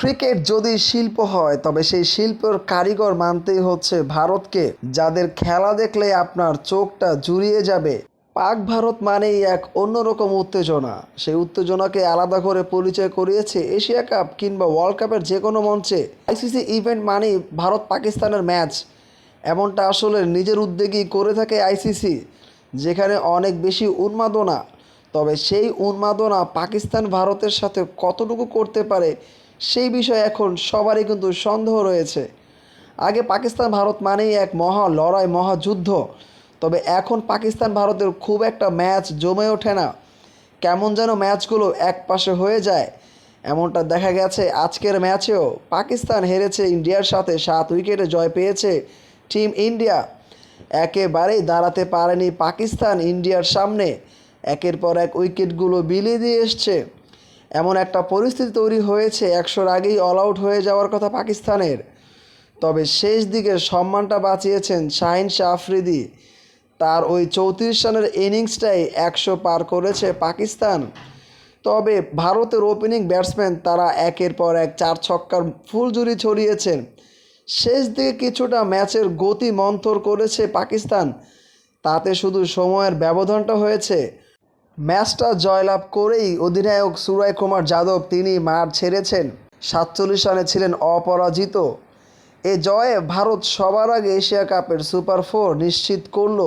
Cricket যদি শিল্প হয়, তবে সেই শিল্পের কারিগর মানতেই হচ্ছে ভারতকে, যাদের খেলা দেখলে আপনার চোখটা জুড়িয়ে যাবে। পাক ভারত মানেই এক অন্যরকম উত্তেজনা। সেই উত্তেজনাকে আলাদা করে পরিচয় করিয়েছে এশিয়া কাপ কিংবা ওয়ার্ল্ড কাপের যে কোনো মঞ্চে। আইসিসি ইভেন্ট মানেই ভারত পাকিস্তানের ম্যাচ। এমনটা আসলে নিজের উদ্যোগেই করে থাকে আইসিসি, যেখানে অনেক বেশি উন্মাদনা। তবে সেই উন্মাদনা পাকিস্তান ভারতের সাথে কতটুকু করতে পারে সেই বিষয়ে এখন সবারই কিন্তু সন্দেহ রয়েছে। আগে পাকিস্তান ভারত মানেই এক মহা লড়াই মহাযুদ্ধ তবে এখন পাকিস্তান ভারতের খুব একটা ম্যাচ জমে ওঠে না। কেমন যেন ম্যাচগুলো এক পাশে হয়ে যায়। এমনটা দেখা গেছে আজকের ম্যাচেও। পাকিস্তান হেরেছে ইন্ডিয়ার সাথে সাত উইকেটে জয় পেয়েছে টিম ইন্ডিয়া। একেবারেই দাঁড়াতে পারেনি পাকিস্তান ইন্ডিয়ার সামনে। একের পর এক উইকেটগুলো বিলিয়ে দিয়ে এসছে। এমন একটা পরিস্থিতি তৈরি হয়েছে, একশোর আগেই অল আউট হয়ে যাওয়ার কথা পাকিস্তানের। তবে শেষ দিকে সম্মানটা বাঁচিয়েছেন শাহিন শাহ আফ্রিদি। তার ওই চৌত্রিশ রানের ইনিংসটাই একশো পার করেছে পাকিস্তান। তবে ভারতের ওপেনিং ব্যাটসম্যান তারা একের পর এক চার ছক্কার ফুলঝুরি ছড়িয়েছেন। শেষ দিকে কিছুটা ম্যাচের গতি মন্থর করেছে পাকিস্তান। তাতে শুধু সময়ের ব্যবধানটা হয়েছে ম্যাচটা জয়লাভ করেই অধিনায়ক সুরাই কুমার যাদব তিনি মাঠ ছেড়েছেন। সাতচল্লিশ রানে ছিলেন অপরাজিত। এ জয়ে ভারত সবার আগে এশিয়া কাপের সুপার ফোর নিশ্চিত করল।